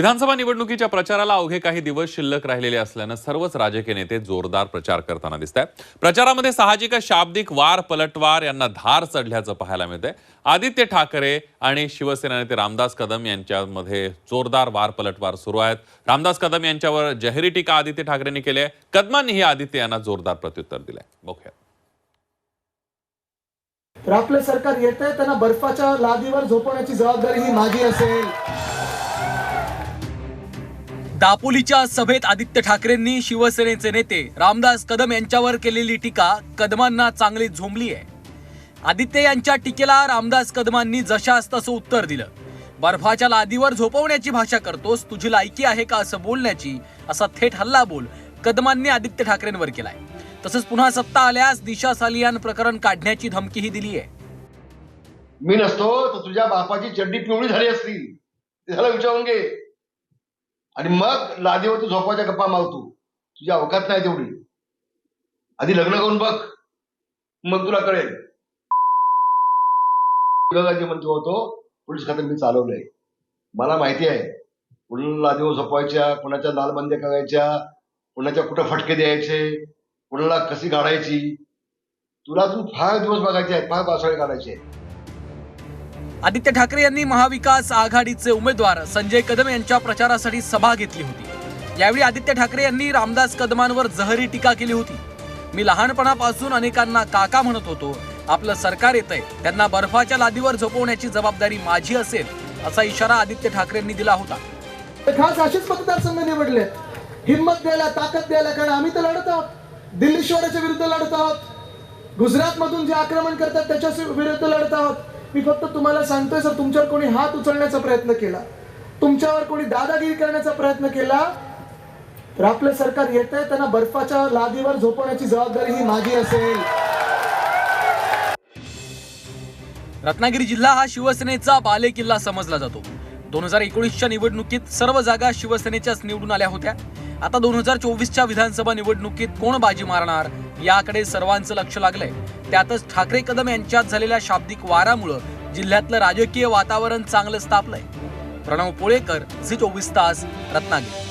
विधानसभा निवडणुकीच्या प्रचाराला अवघे काही दिवस शिल्लक राहिलेले असल्यानं सर्वच राजकीय नेते जोरदार प्रचार करताना दिसत आहेत प्रचारामध्ये साहजिकच शाब्दिक वार पलटवार यांना धार चढल्याचं पाहायला मिळतंय. आदित्य ठाकरे आणि शिवसेना नेते रामदास कदम यांच्यामध्ये जोरदार वार पलटवार सुरू आहेत. रामदास कदम यांच्यावर जहेरी टीका आदित्य ठाकरेंनी केली आहे. कदमांनीही आदित्य यांना जोरदार प्रत्युत्तर दिलंय. बघूया. तर आपलं सरकार येत आहे त्यांना बर्फाच्या लादीवर झोपवण्याची जबाबदारी ही माझी असेल. दापोलीच्या सभेत आदित्य ठाकरेंनी शिवसेनेचे नेते रामदास कदम यांच्यावर केलेली टीका कदमांना चांगली झोंबली आहे. आदित्य यांच्या टीकेला रामदास कदमांनी जशास तसं उत्तर दिलं. बर्फाच्या लादीवर झोपवण्याची भाषा करतोस तुझी लायकी आहे का असं बोलण्याची असा थेट हल्ला बोल कदमांनी आदित्य ठाकरेंवर केलाय. तसंच पुन्हा सत्ता आल्यास दिशा सालियान प्रकरण काढण्याची धमकीही दिली आहे. मी नसतो तर तुझ्या बापाची चड्डी पिवळी झाली असती. झालं विचारून घे. आणि मग लादीवर तू झोपाच्या गप्पा मारतो. तुझी अवकात नाही तेवढी. आधी लग्न करून बघ. मग तुला कळेल. विभागाचे मंत्री होतो पोलीस खात्यात मी चालवलंय. मला माहिती आहे. कुणाला लादीवर झोपवायच्या कुणाच्या लालबंद्या करायच्या कुणाच्या कुठं फटके द्यायचे कुणाला कशी काढायची तुला अजून फार दिवस बघायचे आहेत फार पावसाळे काढायचे आहेत. आदित्य ठाकरे यांनी महाविकास आघाडीचे उमेदवार संजय कदम यांच्या प्रचारासाठी सभा घेतली होती. यावेळी आदित्य ठाकरे यांनी रामदास कदमांवर जहरी टीका केली होती. मी लहानपणापासून अनेकांना काका म्हणत होतो आपलं सरकार येत आहे त्यांना बर्फाच्या लादीवर झोपवण्याची जबाबदारी माझी असेल असा इशारा आदित्य ठाकरेंनी दिला होता. खास असेच मतदारसंघ निवडले. हिंमत द्यायला ताकद द्यायला कारण आम्ही तर लढत आहोत. दिल्ली शहराच्या विरुद्ध लढत आहोत. गुजरात मधून जे आक्रमण करतात त्याच्या विरुद्ध लढत आहोत. मी फक्त तुम्हाला सांगतोय सर तुमच्यावर कोणी हात उचलण्याचा प्रयत्न केला. तुमच्यावर कोणी दादागिरी करण्याचा प्रयत्न केला तर आपलं सरकार येत आहे त्यांना बर्फाच्या लादीवर झोपवण्याची जबाबदारी ही माझी असेल. रत्नागिरी जिल्हा हा शिवसेनेचा बालेकिल्ला समजला जातो. दोन हजार एकोणीसच्या निवडणुकीत सर्व जागा शिवसेनेच्याच निवडून आल्या होत्या. आता दोन हजार चोवीसच्या विधानसभा निवडणुकीत कोण बाजी मारणार? याकडे सर्वांचं लक्ष लागलंय. त्यातच ठाकरे कदम यांच्यात झालेल्या शाब्दिक वारामुळं जिल्ह्यातलं राजकीय वातावरण चांगलं स्थापलंय प्रणव पोळेकर झी चोवीस तास रत्नागिरी.